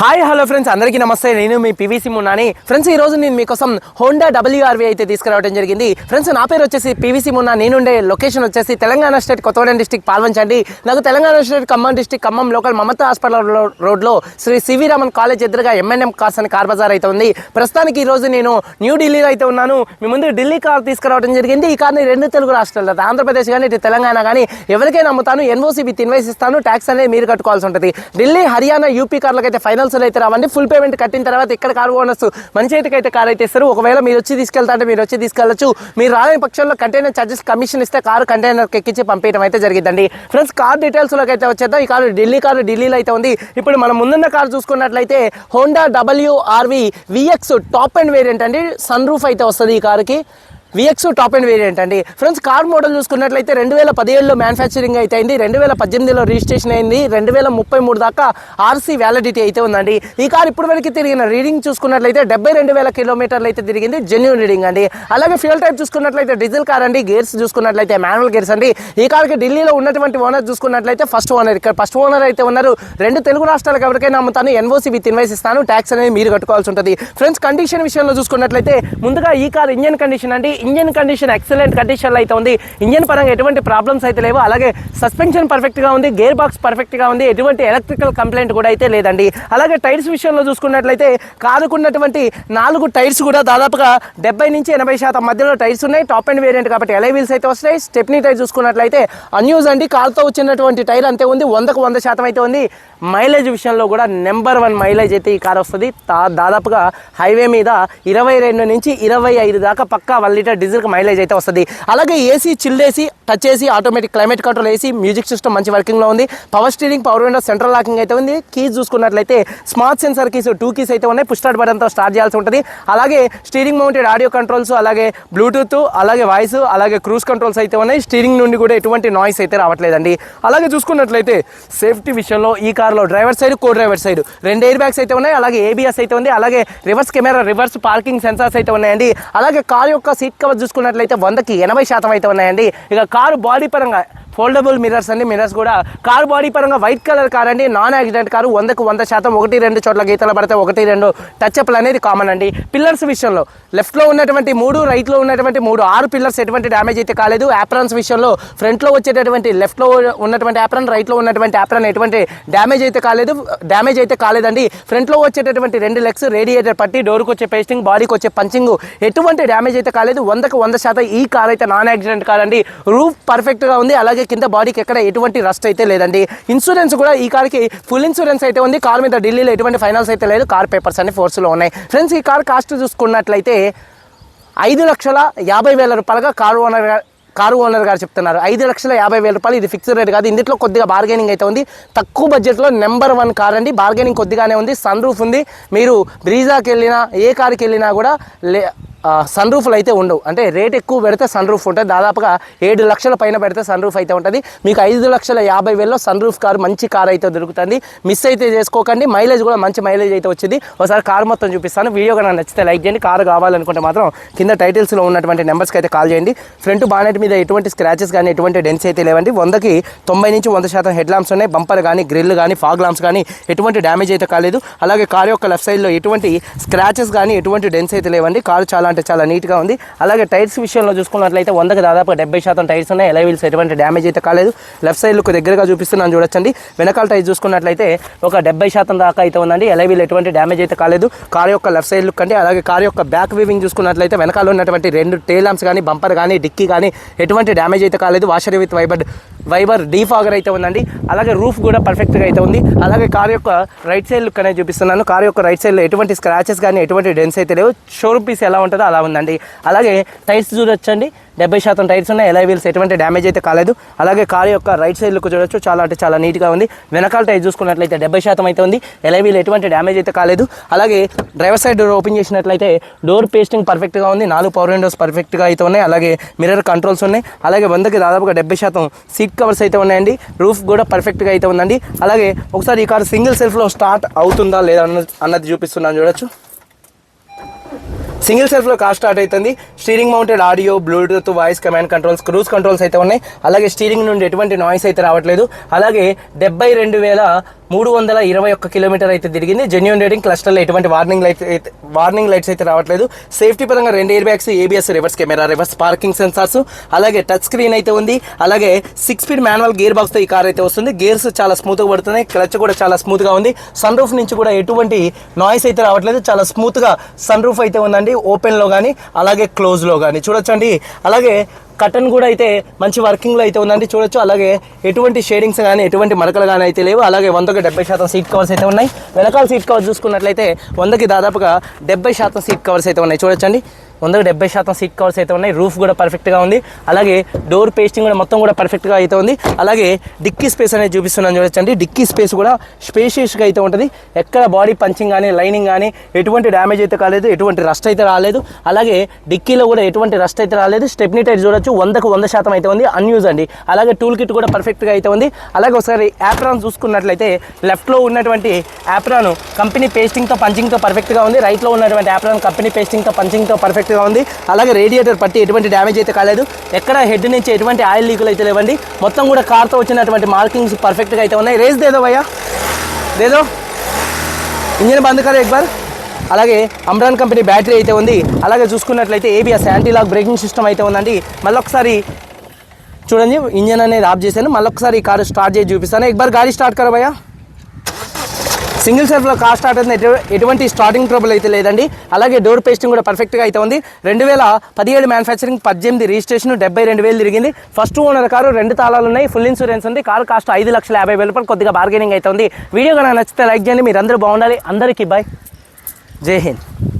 Hi hello friends. అందరికీ నమస్తే. నేను మీ పివిసి మున్నాని. ఫ్రెండ్స్ ఈ రోజు నేను మీకోసం హోండా డబ్ల్యూఆర్వి అయితే తీసుకురావడం జరిగింది. ఫ్రెండ్స్ నా పేరు వచ్చేసి పివిసి మున్నా. నేనుండే లొకేషన్ వచ్చేసి తెలంగాణ స్టేట్ కొత్తగూడెం డిస్టిక్ పాల్వంచండి. నాకు Telangana state Khammam district Khammam local Mamata hospital రోడ్లో శ్రీ సివి రామన్ కాలేజ్ ఎదురుగా ఎంఎన్ఎం కార్స్ అని కార్ బజార్ అయితే ఉంది. ప్రస్తుతానికి ఈ రోజు నేను న్యూ ఢిల్లీలో అయితే ఉన్నాను. మీ ముందు ఢిల్లీ కార్ తీసుకురావడం జరిగింది. ఈ కార్ని రెండు తెలుగు రాష్ట్రాల్లో ఆంధ్రప్రదేశ్ కానీ ఇటు తెలంగాణ కానీ ఎవరికైనా అమ్ముతాను. ఎన్ఓసీబీ విత్ ఇన్వైస్ ఇస్తాను. ట్యాక్స్ అనేది మీరు కట్టుకోవాల్సి ఉంటుంది. ఢిల్లీ హర్యానా యూపీ కార్లకైతే అయితే ఫైనల్స్ అయితే రావండి. ఫుల్ పేమెంట్ కట్టిన తర్వాత ఇక్కడ కార్ ఓనర్స్ మన చేతికి అయితే కార్ అయితే ఇస్తారు. ఒకవేళ మీరు వచ్చి తీసుకెళ్తా అంటే మీరు వచ్చి తీసుకెళ్ళచ్చు. మీరు రాని పక్షంలో కంటైనర్ ఛార్జెస్ కమిషన్ ఇస్తే కారు కంటైనర్కి ఎక్కించి పంపించడం అయితే జరిగిందండి ఫ్రెండ్స్ కార్ డీటెయిల్స్లోకి అయితే వచ్చేద్దాం. ఈ కారు ఢిల్లీ కారు ఢిల్లీలో అయితే ఉంది. ఇప్పుడు మనం ముందున్న కార్ చూసుకున్నట్లయితే Honda WRV VX top end variant అండి. సన్ రూఫ్ అయితే వస్తుంది ఈ కారుకి. విఎక్స్ టాప్ అండ్ వేరియంట్ అండి. ఫ్రెండ్స్ కార్ మోడల్ చూసుకున్నట్లయితే రెండు వేల పదిహేడులో మ్యానుఫ్యాక్చరింగ్ అయితే అయింది రెండు వేల పద్దెనిమిదిలో రిజిస్ట్రేషన్ అయింది రెండు వేల ముప్పై మూడు దాకా ఆర్సీ వ్యాలిడిటీ అయితే ఉందండి. ఈ కార్ ఇప్పుడు వరకు తిరిగిన రీడింగ్ చూసుకున్నట్లయితే డెబ్బై రెండు వేల కిలోమీటర్లు అయితే తిరిగింది జెన్యున్ రీడింగ్ అండి. అలాగే ఫ్యూల్ టైప్ చూసుకున్నట్లయితే డీజిల్ కార్ అండి గేర్స్ చూసుకున్నట్లయితే మాన్యువల్ గేర్స్ అండి. ఈ కార్కి ఢిల్లీలో ఉన్నటువంటి ఓనర్ చూసుకున్నట్లయితే ఫస్ట్ ఓనర్ ఇక్కడ ఫస్ట్ ఓనర్ అయితే ఉన్నారు. రెండు తెలుగు రాష్ట్రాలకు ఎవరికైనా అమ్ముతాను ఎన్ఓసి విత్ ఇన్వైస్ ఇస్తాను ట్యాక్స్ అనేది మీరు కట్టుకోవాల్సి ఉంటుంది. ఫ్రెండ్స్ కండిషన్ విషయంలో చూసుకున్నట్లయితే ముందుగా ఈ కార్ ఇంజన్ కండిషన్ అండి ఇంజన్ కండిషన్ ఎక్సలెంట్ కండిషన్లో అయితే ఉంది. ఇంజన్ పరంగా ఎటువంటి ప్రాబ్లమ్స్ అయితే లేవు. అలాగే సస్పెన్షన్ పర్ఫెక్ట్గా ఉంది. గేర్ బాక్స్ పర్ఫెక్ట్గా ఉంది. ఎటువంటి ఎలక్ట్రికల్ కంప్లైంట్ కూడా అయితే లేదండి. అలాగే టైర్స్ విషయంలో చూసుకున్నట్లయితే కారుకున్నటువంటి నాలుగు టైర్స్ కూడా దాదాపుగా డెబ్బై నుంచి ఎనభై శాతం మధ్యలో టైర్స్ ఉన్నాయి. టాప్ అండ్ వేరియంట్ కాబట్టి ఎలై వీల్స్ అయితే వస్తాయి స్టెప్నీ టైర్ చూసుకున్నట్లయితే అన్యూజ్ అండి. కాలుతో వచ్చినటువంటి టైర్ అంతే ఉంది. వందకు వంద శాతం అయితే ఉంది. మైలేజ్ విషయంలో కూడా నెంబర్ వన్ మైలేజ్ అయితే ఈ కార్ వస్తుంది. దాదాపుగా హైవే మీద ఇరవై రెండు నుంచి ఇరవై ఐదు దాకా పక్కా వన్ లీటర్ డీజిల్కి మైలేజ్ అయితే వస్తుంది. అలాగే AC chilled AC touch AC automatic climate control AC music system మంచి వర్కింగ్లో ఉంది. Power steering power window central locking అయితే ఉంది. కీస్ చూసుకున్నట్లయితే smart sensor keys two keys అయితే ఉన్నాయి. పుష్ బటన్తో స్టార్ట్ చేయాల్సి ఉంటుంది. అలాగే స్టీరింగ్ మౌంటెడ్ ఆడియో కంట్రోల్స్ అలాగే బ్లూటూత్ అలాగే వాయిస్ అలాగే క్రూజ్ కంట్రోల్స్ అయితే ఉన్నాయి. స్టీరింగ్ నుండి కూడా ఎటువంటి నాయిస్ అయితే రావట్లేదండి. అలాగే చూసుకున్నట్లయితే సేఫ్టీ విషయంలో ఈ కార్లో driver side co driver side రెండు ఎయిర్ బ్యాగ్స్ అయితే ఉన్నాయి. అలాగే ఏబిఎస్ అయితే ఉంది. అలాగే reverse camera reverse parking sensors అయితే ఉన్నాయండి. అలాగే కార్ యొక్క సీట్ కవర్ చూసుకున్నట్లయితే వందకి ఎనభై శాతం అయితే ఉన్నాయండి. ఇక కారు బాడీ పరంగా ఫోల్డబుల్ మిరర్స్ అండి. మిరర్స్ కూడా కార్ బాడీ పరంగా వైట్ కలర్ కార్ అండి. నాన్ యాక్సిడెంట్ కారు వందకు వంద శాతం ఒకటి రెండు చోట్ల గీతలు పడితే ఒకటి రెండు టచ్ అప్లు అనేది కామన్ అండి. పిల్లర్స్ విషయంలో లెఫ్ట్లో ఉన్నటువంటి మూడు రైట్లో ఉన్నటువంటి మూడు ఆరు పిల్లర్స్ ఎటువంటి డ్యామేజ్ అయితే కాలేదు. యాప్రాన్స్ విషయంలో ఫ్రంట్లో వచ్చేటటువంటి లెఫ్ట్లో ఉన్నటువంటి యాప్రాన్ రైట్లో ఉన్నటువంటి యాప్రాన్ ఎటువంటి డ్యామేజ్ అయితే కాలేదు డ్యామేజ్ అయితే కాలేదండి. ఫ్రంట్లో వచ్చేటటువంటి రెండు లెగ్స్ రేడియేటర్ పట్టి డోర్కి వచ్చే పేస్టింగ్ బాడీకి వచ్చే పంచింగ్ ఎటువంటి డ్యామేజ్ అయితే కాలేదు. వందకు వంద శాతం ఈ కార్ అయితే నాన్ యాక్సిడెంట్ కార్ అండి. రూఫ్ పర్ఫెక్ట్గా ఉంది. అలాగే కింద బాడీకి ఎక్కడ ఎటువంటి రస్ట్ అయితే లేదండి. ఇన్సూరెన్స్ కూడా ఈ కార్కి ఫుల్ ఇన్సూరెన్స్ అయితే ఉంది. కార్ మీద ఢిల్లీలో ఎటువంటి ఫైనాన్స్ అయితే లేదు. కార్ పేపర్స్ అన్ని ఫోర్స్లో ఉన్నాయి. ఫ్రెండ్స్ ఈ కార్ కాస్ట్ చూసుకున్నట్లయితే ఐదు లక్షల యాభై వేల రూపాయలుగా కారు ఓనర్ కారు ఓనర్ గారు చెప్తున్నారు. ఐదు లక్షల యాభై వేల రూపాయలు ఇది ఫిక్స్డ్ రేట్ కాదు. ఇందులో కొద్దిగా బార్గెనింగ్ అయితే ఉంది. తక్కువ బడ్జెట్లో నెంబర్ వన్ కార్ అండి. బార్గెనింగ్ కొద్దిగానే ఉంది. సన్ రూఫ్ ఉంది. మీరు బ్రీజాకి వెళ్ళినా ఏ కార్కి వెళ్ళినా కూడా లే సన్ రూఫ్లు అయితే ఉండవు. అంటే రేట్ ఎక్కువ పెడితే సన్ రూఫ్ ఉంటుంది. దాదాపుగా ఏడు లక్షల పైన పెడితే సన్ రూఫ్ అయితే ఉంటుంది. మీకు ఐదు లక్షల యాభై వేలలో సన్ రూఫ్ కార్ మంచి కార్ అయితే దొరుకుతుంది. మిస్ అయితే చేసుకోకండి. మైలేజ్ కూడా మంచి మైలేజ్ అయితే వచ్చింది. ఒకసారి కార్ మొత్తం చూపిస్తాను. వీడియో కనుక నచ్చితే లైక్ చేయండి. కారు కావాలనుకుంటే మాత్రం కింద టైటిల్స్లో ఉన్నటువంటి నెంబర్స్కి అయితే కాల్ చేయండి. ఫ్రంట్ బానెట్ మీద ఎటువంటి స్క్రాచెస్ కానీ ఎటువంటి డెన్స్ అయితే లేవండి. వందకి తొంభై నుంచి వంద శాతం హెడ్ లాంప్స్ ఉన్నాయి. బంపర్ కానీ గ్రిల్ కానీ ఫాగ్ లాంప్స్ కానీ ఎటువంటి డ్యామేజ్ అయితే కాలేదు. అలాగే కార్ యొక్క లెఫ్ట్ సైడ్లో ఎటువంటి స్క్రాచెస్ కానీ ఎటువంటి డెన్స్ అయితే లేవండి. కారు చాలా అంటే చాలా నీట్గా ఉంది. అలాగే టైర్స్ విషయంలో చూసుకున్నట్లయితే వందకి దాదాపు డెబ్బై శాతం టైర్స్ ఉన్నాయి. ఎలా వీల్స్ ఎటువంటి డ్యామేజ్ అయితే కాలేదు. లెఫ్ట్ సైడ్ లుక్ దగ్గరగా చూపిస్తున్నాను చూడొచ్చండి. వెనకాల టైర్ చూసుకున్నట్లయితే ఒక డెబ్బై శాతం దాకా అయితే ఉందండి. ఎలా వీల్ ఎటువంటి డ్యామేజ్ అయితే కాలేదు. కార్ యొక్క లెఫ్ట్ సైడ్ లుక్ అండి అలాగే కార్ యొక్క బ్యాక్ వీవింగ్ చూసుకున్నట్లయితే వెనకాల ఉన్నటువంటి రెండు టేల్ ల్యాంప్స్ కానీ బంపర్ కానీ డిక్కీ కానీ ఎటువంటి డ్యామేజ్ అయితే కాలేదు. Washer with wiper wiper defogger అయితే ఉందండి. అలాగే రూఫ్ కూడా పర్ఫెక్ట్గా అయితే ఉంది. అలాగే కార్ యొక్క రైట్ సైడ్ లుక్ అనేది చూపిస్తున్నాను. కార్ యొక్క రైట్ సైడ్లో ఎటువంటి స్క్రాచెస్ కానీ ఎటువంటి డెన్స్ అయితే లేవు. షోరూమ్ పీస్ ఎలా ఉంటుందో అలా ఉందండి. అలాగే టైర్స్ చూడొచ్చండి. డెబ్బై శాతం టైర్స్ ఉన్నాయి ఎలా వీల్స్ ఎటువంటి డ్యామేజ్ అయితే కాలేదు. అలాగే కార్ యొక్క రైట్ సైడ్ లుక్ చూడొచ్చు చాలా అంటే చాలా నీట్గా ఉంది. వెనకాల టైర్ చూసుకున్నట్లయితే డెబ్బై శాతం అయితే ఉంది ఎలా వీల్ ఎటువంటి డ్యామేజ్ అయితే కాలేదు. అలాగే డ్రైవర్ సైడ్ డోర్ ఓపెన్ చేసినట్లయితే డోర్ పేస్టింగ్ పర్ఫెక్ట్గా ఉంది నాలుగు పవర్ విండోస్ పర్ఫెక్ట్గా అయితే ఉన్నాయి. అలాగే మిర్రర్ కంట్రోల్స్ ఉన్నాయి. అలాగే వందకి దాదాపుగా డెబ్బై శాతం సీట్ కవర్స్ అయితే ఉన్నాయండి రూఫ్ కూడా పర్ఫెక్ట్గా అయితే ఉందండి. అలాగే ఒకసారి ఈ కార్ సింగిల్ సెల్ఫ్లో స్టార్ట్ అవుతుందా లేదా అన్నది చూపిస్తున్నాను చూడొచ్చు. సింగిల్ సెల్ఫ్లో కార్ స్టార్ట్ అవుతుంది. Steering mounted audio bluetooth voice command controls cruise controls అయితే ఉన్నాయి. అలాగే స్టీరింగ్ నుండి ఎటువంటి నాయిస్ అయితే రావట్లేదు. అలాగే డెబ్బై రెండు వేల మూడు వందల ఇరవై ఒక్క కిలోమీటర్ అయితే తిరిగింది. జెన్యున్ రేటింగ్ క్లస్టర్లో ఎటువంటి వార్నింగ్ లైట్స్ అయితే వార్నింగ్ లైట్స్ అయితే రావట్లేదు. సేఫ్టీ పరంగా రెండు airbags ABS reverse camera reverse parking sensors అలాగే టచ్ స్క్రీన్ అయితే ఉంది. అలాగే సిక్స్ స్పీడ్ మాన్యువల్ గేర్ బాక్స్తో ఈ కార్ అయితే వస్తుంది. గేర్స్ చాలా స్మూత్గా పడుతున్నాయి. క్లచ్ కూడా చాలా స్మూత్గా ఉంది. సన్ రూఫ్ నుంచి కూడా ఎటువంటి నాయిస్ అయితే రావట్లేదు. చాలా స్మూత్గా సన్ రూఫ్ అయితే ఉందండి. ఓపెన్లో కానీ అలాగే క్లోజ్లో కానీ చూడొచ్చండి. అలాగే కటన్ కూడా అయితే మంచి వర్కింగ్లో అయితే ఉందండి. చూడొచ్చు. అలాగే ఎటువంటి షేడింగ్స్ కానీ ఎటువంటి మరకలు కానీ అయితే లేవు. అలాగే వందకి డెబ్బై శాతం సీట్ కవర్స్ అయితే ఉన్నాయి. వెనకాల సీట్ కవర్స్ చూసుకున్నట్లయితే వందకి దాదాపుగా డెబ్బై శాతం సీట్ కవర్స్ అయితే ఉన్నాయి. చూడొచ్చండి. వందకు డెబ్బై శాతం సీట్ కవర్స్ అయితే ఉన్నాయి. రూఫ్ కూడా పర్ఫెక్ట్గా ఉంది. అలాగే డోర్ పేస్టింగ్ కూడా మొత్తం కూడా పర్ఫెక్ట్గా అయితే ఉంది. అలాగే డిక్కీ స్పేస్ అనేది చూపిస్తున్నాను. చూడొచ్చండి. డిక్కీ స్పేస్ కూడా స్పేషియస్గా అయితే ఉంటుంది. ఎక్కడ బాడీ పంచింగ్ కానీ లైనింగ్ కానీ ఎటువంటి డ్యామేజ్ అయితే కాలేదు. ఎటువంటి రస్ట్ అయితే రాలేదు. అలాగే డిక్కీలో కూడా ఎటువంటి రస్ట్ అయితే రాలేదు. స్టెప్నీ టైర్ చూడొచ్చు. వందకు వంద శాతం అయితే ఉంది. అన్యూజ్ అండి. అలాగే టూల్ కిట్ కూడా పర్ఫెక్ట్గా అయితే ఉంది. అలాగే ఒకసారి యాప్రాన్ చూసుకున్నట్లయితే లెఫ్ట్లో ఉన్నటువంటి యాప్రాన్ కంపెనీ పేస్టింగ్తో పంచింగ్తో పర్ఫెక్ట్గా ఉంది. రైట్లో ఉన్నటువంటి యాప్రాన్ కంపెనీ పేస్టింగ్తో పంచింగ్తో పర్ఫెక్ట్గా ఉంది. అలాగే రేడియేటర్ పట్టి ఎటువంటి డ్యామేజ్ అయితే కాలేదు. ఎక్కడ హెడ్ నుంచి ఎటువంటి ఆయిల్ లీకులు అయితే లేవండి. మొత్తం కూడా కార్తో వచ్చినటువంటి మార్కింగ్స్ పర్ఫెక్ట్గా అయితే ఉన్నాయి. రేస్ దేదో భయ్యా. దేదో. ఇంజిన్ బంద్ కదా ఎక్బార్. అలాగే అమ్రాన్ కంపెనీ బ్యాటరీ అయితే ఉంది. అలాగే చూసుకున్నట్లయితే ఏబిఎస్ యాంటీలాక్ బ్రేకింగ్ సిస్టమ్ అయితే ఉందండి. మళ్ళీ ఒకసారి చూడండి ఇంజన్ అనేది ఆఫ్ చేశాను. మళ్ళీ ఒకసారి ఈ కారు స్టార్ట్ చేసి చూపిస్తాను. ఎక్బార్ గాడి స్టార్ట్ కరా భయ్యా. సింగిల్ సెల్ఫ్లో కార్ స్టార్ట్ అయితే ఎటువంటి స్టార్టింగ్ ట్రబుల్ అయితే లేదండి. అలాగే డోర్ పేస్టింగ్ కూడా పర్ఫెక్ట్గా అయితే ఉంది. రెండు వేల పదిహేడు మ్యానుఫ్యాక్చరింగ్ పద్దెనిమిది రిజిస్ట్రేషన్ డెబ్బై రెండు వేలు తిరిగింది. ఫస్ట్ ఓనర్ కారు రెండు తాళాలు ఉన్నాయి. ఫుల్ ఇన్సూరెన్స్ ఉంది. కారు కాస్ట్ ఐదు లక్షల యాభై వేల రూపాయలు కొద్దిగా బార్గెనింగ్ అయితే ఉంది. వీడియో కనుక నచ్చితే లైక్ చేయండి. మీరు అందరూ బాగుండాలి. అందరికీ బాయ్ 杰恩。